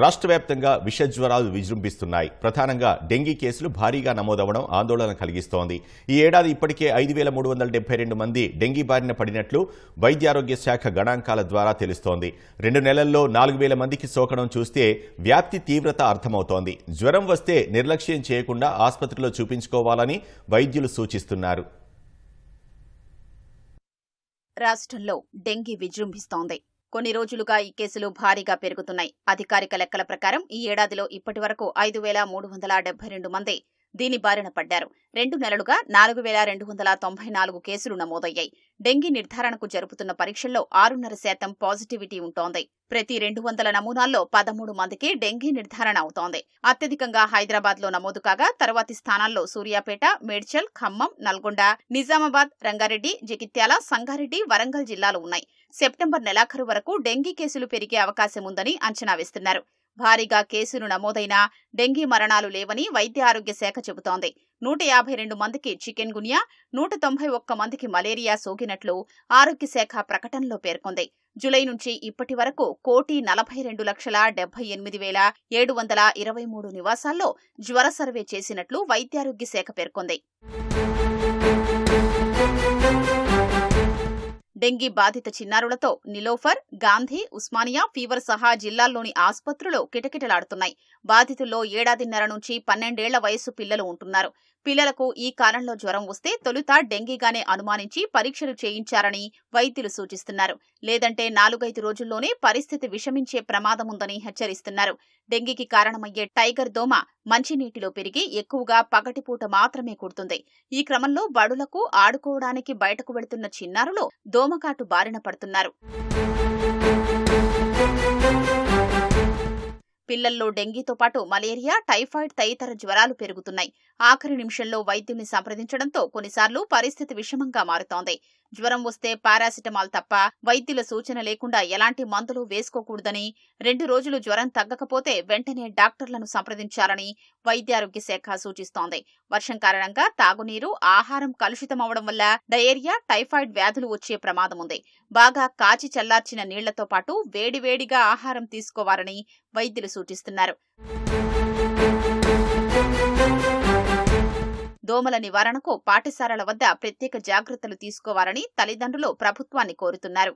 రాష్ట్ర వ్యాప్తంగా విష జ్వరాలు విజృంభిస్తున్నాయి. ప్రధానంగా డెంగీ కేసులు భారీగా నమోదవడం ఆందోళన కలిగిస్తోంది. ఈ ఏడాది ఇప్పటికే ఐదు వేల మూడు వందల డెబ్బై రెండు మంది డెంగీ బారిన పడినట్లు వైద్యారోగ్య శాఖ గణాంకాల ద్వారా తెలుస్తోంది. రెండు నెలల్లో నాలుగు వేల మందికి సోకడం చూస్తే వ్యాప్తి తీవ్రత అర్థమవుతోంది. జ్వరం వస్తే నిర్లక్ష్యం చేయకుండా ఆసుపత్రిలో చూపించుకోవాలని వైద్యులు సూచిస్తున్నారు. రాష్ట్రంలో డెంగీ విజృంభిస్తోంది. కొన్ని రోజులుగా ఈ కేసులు భారీగా పెరుగుతున్నాయి. అధికారిక లెక్కల ప్రకారం ఈ ఏడాదిలో ఇప్పటి వరకు ఐదు వేల మూడు వందల డెబ్బై రెండు మంది దీని బారిన పడ్డారు. రెండు నెలలుగా నాలుగు వేల రెండు వందల తొంభై నాలుగు కేసులు నమోదయ్యాయి. డెంగీ నిర్ధారణకు జరుపుతున్న పరీక్షల్లో ఆరున్నర శాతం పాజిటివిటీ ఉంటోంది. ప్రతి రెండు వందల నమూనాల్లో పదమూడు మందికి డెంగీ నిర్ధారణ అవుతోంది. అత్యధికంగా హైదరాబాద్లో నమోదు కాగా తర్వాతి స్థానాల్లో సూర్యాపేట మేడ్చల్ ఖమ్మం నల్గొండ నిజామాబాద్ రంగారెడ్డి జగిత్యాల సంగారెడ్డి వరంగల్ జిల్లాలు ఉన్నాయి. సెప్టెంబర్ నెలాఖరు వరకు డెంగీ కేసులు పెరిగే అవకాశం ఉందని అంచనా వేస్తున్నారు. భారీగా కేసులు నమోదైనా డెంగీ మరణాలు లేవని వైద్య ఆరోగ్య శాఖ చెబుతోంది. నూట యాభై రెండు మందికి చికెన్ గున్యా నూట తొంభై ఒక్క మందికి మలేరియా సోకినట్లు ఆరోగ్య శాఖ ప్రకటనలో పేర్కొంది. జులై నుంచి ఇప్పటి వరకు కోటి నలభై రెండు లక్షల డెబ్బై ఎనిమిది వేల ఏడు వందల ఇరవై మూడు నివాసాల్లో జ్వర సర్వే చేసినట్లు వైద్యారోగ్య శాఖ పేర్కొంది. డెంగీ బాధిత చిన్నారులతో నిలోఫర్ గాంధీ ఉస్మానియా ఫీవర్ సహా జిల్లాల్లోని ఆసుపత్రులు కిటకిటలాడుతున్నాయి. బాధితుల్లో ఏడాదిన్నర నుంచి పన్నెండేళ్ళ వయసు పిల్లలు ఉంటున్నారు. పిల్లలకు ఈ కాలంలో జ్వరం వస్తే తొలుత డెంగీగానే అనుమానించి పరీక్షలు చేయించారని వైద్యులు సూచిస్తున్నారు. లేదంటే నాలుగైదు రోజుల్లోనే పరిస్థితి విషమించే ప్రమాదముందని హెచ్చరిస్తున్నారు. డెంగీకి కారణమయ్యే టైగర్ దోమ మంచినీటిలో పెరిగి ఎక్కువగా పగటిపూట మాత్రమే కుడుతుంది. ఈ క్రమంలో బడులకు ఆడుకోవడానికి బయటకు వెళుతున్న చిన్నారులు దోమకాటు బారిన పడుతున్నారు. పిల్లల్లో డెంగీతో పాటు మలేరియా టైఫాయిడ్ తదితర జ్వరాలు పెరుగుతున్నాయి. ఆఖరి నిమిషంలో వైద్యుల్ని సంప్రదించడంతో కొన్నిసార్లు పరిస్థితి విషమంగా మారుతోంది. జ్వరం వస్తే పారాసిటమాల్ తప్ప వైద్యుల సూచన లేకుండా ఎలాంటి మందులు వేసుకోకూడదని రెండు రోజులు జ్వరం తగ్గకపోతే వెంటనే డాక్టర్లను సంప్రదించాలని వైద్యారోగ్య శాఖ సూచిస్తోంది. వర్షం కారణంగా తాగునీరు ఆహారం కలుషితమవడం వల్ల డయేరియా టైఫాయిడ్ వ్యాధులు వచ్చే ప్రమాదం ఉంది బాగా కాచి చల్లార్చిన నీళ్ళతో పాటు వేడివేడిగా ఆహారం తీసుకోవాలని వైద్యులు సూచిస్తున్నారు. దోమల నివారణకు పాఠశాలల వద్ద ప్రత్యేక జాగ్రత్తలు తీసుకోవాలని తల్లిదండ్రులు ప్రభుత్వాన్ని కోరుతున్నారు.